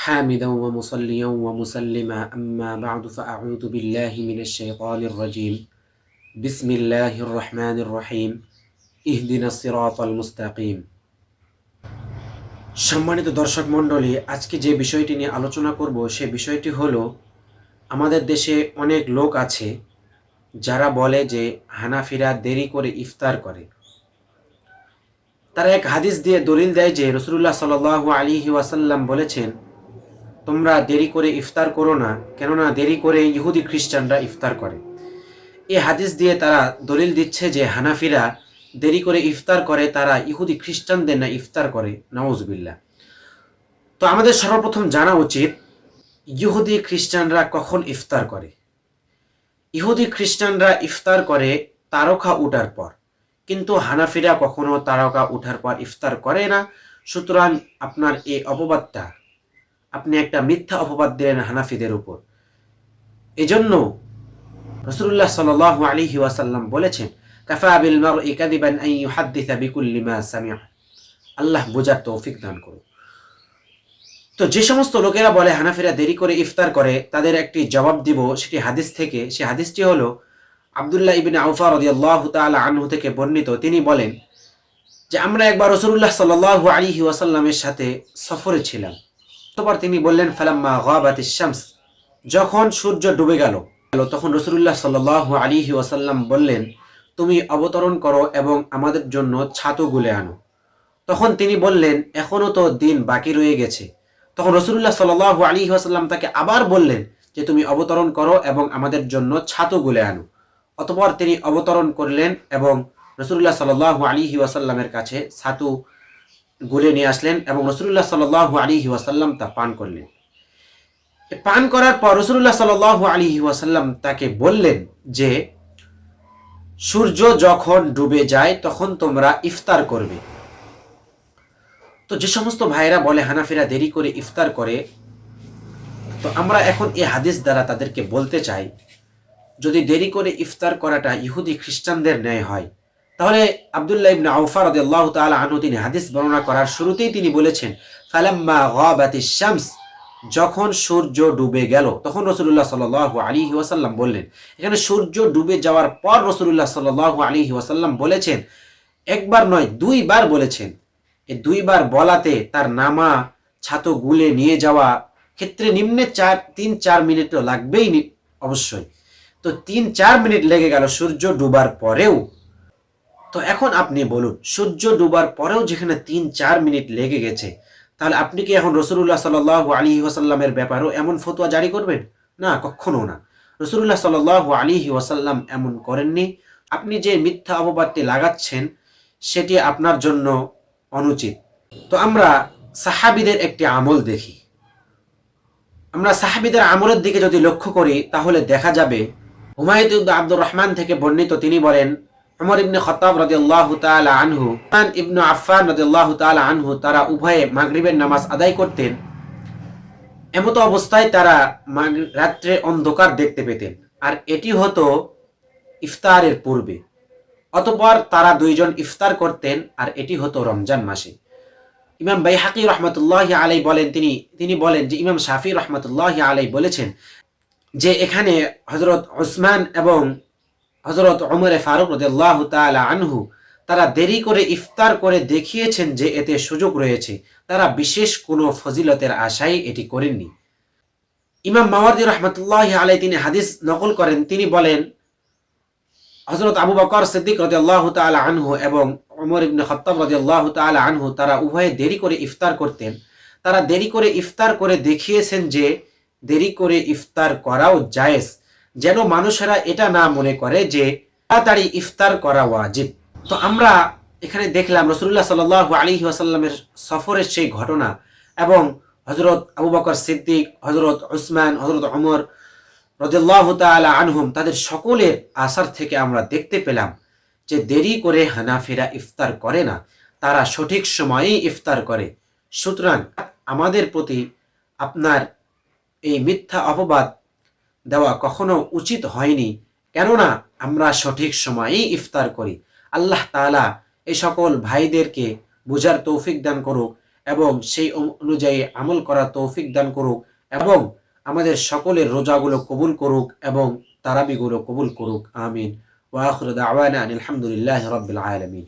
حامدا ومصليا ومسلما أما بعد فأعوذ بالله من الشيطان الرجيم بسم الله الرحمن الرحيم اهدنا الصراط المستقيم সম্মানিত দর্শক মণ্ডলী আজকে যে বিষয়টি নিয়ে আলোচনা করব সে বিষয়টি হলো আমাদের দেশে অনেক লোক আছে যারা বলে যে হানাফিরা দেরি করে ইফতার করে তারা এক হাদিস দিয়ে দলিল দেয় যে রসুল্লাহ সাল আলী ওয়াসাল্লাম বলেছেন তোমরা দেরি করে ইফতার করো না, কেননা দেরি করে ইহুদি খ্রিস্টানরা ইফতার করে। এই হাদিস দিয়ে তারা দলিল দিচ্ছে যে হানাফিরা দেরি করে ইফতার করে, তারা ইহুদি খ্রিস্টানদের না ইফতার করে নওয়াজবিল্লা তো আমাদের সর্বপ্রথম জানা উচিত, ইহুদি খ্রিস্টানরা কখন ইফতার করে? ইহুদি খ্রিস্টানরা ইফতার করে তারকা উঠার পর, কিন্তু হানাফিরা কখনো তারকা উঠার পর ইফতার করে না। সুতরাং আপনার এই অপবাদটা আপনি একটা মিথ্যা অপবাদ দিলেন হানাফিদের উপর। এজন্য রসুল্লাহ সাল আলী ওয়াসাল্লাম বলেছেন, কাফা বিল আল্লাহ বোঝার তৌফিক দান করুন। তো যে সমস্ত লোকেরা বলে হানাফিরা দেরি করে ইফতার করে, তাদের একটি জবাব দিব সেটি হাদিস থেকে। সে হাদিসটি হলো, আবদুল্লাহ ইবিন আউফা রদিয়াল্লাহ তাআলা আনহু থেকে বর্ণিত। তিনি বলেন যে, আমরা একবার রসুল্লাহ সাল আলী ওয়াসাল্লামের সাথে সফরে ছিলাম। অতপর তিনি বললেন, ফালাম্মা গাবাতিস শামস। যখন সূর্য ডুবে গেল, তখন রসুল্লাহ সাল আলী ওয়াসাল্লাম বললেন, তুমি অবতরণ করো এবং আমাদের জন্য ছাতু গুলে আনো। তখন তিনি বললেন, এখনও তো দিন বাকি রয়ে গেছে। তখন রসুল্লাহ সাল আলী ওয়াসাল্লাম তাকে আবার বললেন যে, তুমি অবতরণ করো এবং আমাদের জন্য ছাতু গুলে আনো। অতপর তিনি অবতরণ করলেন এবং রসুল্লাহ সাল আলী ওয়াসাল্লামের কাছে ছাতু গুলে নিয়ে আসলেন এবং রসুল্লাহ সাল আলী ওয়াসাল্লাম তা পান করলেন। পান করার পর রসুল্লাহ সাল আলী ওয়াসাল্লাম তাকে বললেন যে, সূর্য যখন ডুবে যায় তখন তোমরা ইফতার করবে। তো যে সমস্ত ভাইরা বলে হানাফিরা দেরি করে ইফতার করে, তো আমরা এখন এই হাদিস দ্বারা তাদেরকে বলতে চাই, যদি দেরি করে ইফতার করাটা ইহুদি খ্রিস্টানদের ন্যায় হয় তাহলে আবদুল্লাহ ইবনে আউফা রাদিয়াল্লাহু তাআলা আনহু তিনি হাদিস বর্ণনা করার শুরুতেই তিনি বলেছেন, ফালাম্মা গাবাতিশ শামস যখন সূর্য ডুবে গেল, তখন রসুল্লাহ সাল আলী ওয়াসাল্লাম বললেন, এখানে সূর্য ডুবে যাওয়ার পর রসুল্লাহ সাল আলী ওয়াসাল্লাম বলেছেন, একবার নয়, দুইবার বলেছেন, এই দুইবার বলাতে তার নামা ছাতো গুলে নিয়ে যাওয়া ক্ষেত্রে নিম্নে চার, তিন, চার মিনিট তো লাগবেই অবশ্যই। তো তিন, চার মিনিট লেগে গেল সূর্য ডুবার পরেও তো এখন আপনি বলুন, সূর্য ডুবার পরেও যেখানে তিন, চার মিনিট লেগে গেছে, তাহলে আপনি কি এখন রসুল্লাহ সাল আলী ওয়াসাল্লামের ব্যাপারও এমন ফতোয়া জারি করবেন? না, কখনো না। রসুল্লাহ সাল আলী ওয়াসাল্লাম এমন করেননি। আপনি যে মিথ্যা অপবাদটি লাগাচ্ছেন, সেটি আপনার জন্য অনুচিত। তো আমরা সাহাবিদের একটি আমল দেখি। আমরা সাহাবিদের আমলের দিকে যদি লক্ষ্য করি, তাহলে দেখা যাবে হুমায়ুদ আব্দুর রহমান থেকে বর্ণিত তিনি বলেন উমর ইবনে খতাব রাদিয়াল্লাহু তাআলা আনহু মান ইবনু আফফান রাদিয়াল্লাহু তাআলা আনহু তারা উভয়ে মাগরিবের নামাজ আদায় করতেন। এমতো অবস্থায় তারা রাত্রে অন্ধকার দেখতে পেতেন। আর এটি হতো ইফতারের পূর্বে। অতপর তারা দুইজন ইফতার করতেন আর এটি হতো রমজান মাসে। ইমাম বাইহাকি রহমতুল্লাহ আলাই বলেন, তিনি তিনি বলেন যে ইমাম শাফি রহমতুল্লাহ আলাই বলেছেন যে এখানে হজরত ওসমান এবং হজরত অমরে ফারুক রদাল্লাহ তালা আনহু, তারা দেরি করে ইফতার করে দেখিয়েছেন যে এতে সুযোগ রয়েছে। তারা বিশেষ কোনো ফজিলতের আশাই এটি করেননি। ইমাম মাওয়ার্দি রহমতুল্লাহ আলাই তিনি হাদিস নকল করেন। তিনি বলেন হজরত আবু বকর সিদ্দিক রদাল্লাহ তালা আনহু এবং অমর ইবনে খত্তাব রদাল্লাহ তালা আনহু, তারা উভয়ে দেরি করে ইফতার করতেন। তারা দেরি করে ইফতার করে দেখিয়েছেন যে দেরি করে ইফতার করাও জায়েজ। যেন মানুষেরা এটা না মনে করে যে তাড়াতাড়ি ইফতার করা ওয়াজিব। তো আমরা এখানে দেখলাম রসুল্লাহ সাল আলী ওয়াসাল্লামের সফরের সেই ঘটনা এবং হজরত আবু বকর সিদ্দিক হজরত উসমান হজরত অমর রদুল্লাহ তালা আনহুম তাদের সকলের আসার থেকে আমরা দেখতে পেলাম যে দেরি করে হানাফিরা ইফতার করে না। তারা সঠিক সময়েই ইফতার করে। সুতরাং আমাদের প্রতি আপনার এই মিথ্যা অপবাদ দেওয়া কখনো উচিত হয়নি। কেননা আমরা সঠিক সময়েই ইফতার করি। আল্লাহ তালা এই সকল ভাইদেরকে বুঝার তৌফিক দান করুক এবং সেই অনুযায়ী আমল করা তৌফিক দান করুক এবং আমাদের সকলের রোজাগুলো কবুল করুক এবং তারাবিগুলো কবুল করুক। আমিন। ওয়া আখিরু দাওয়ানা আনিল হামদুলিল্লাহি রাব্বিল আলামিন।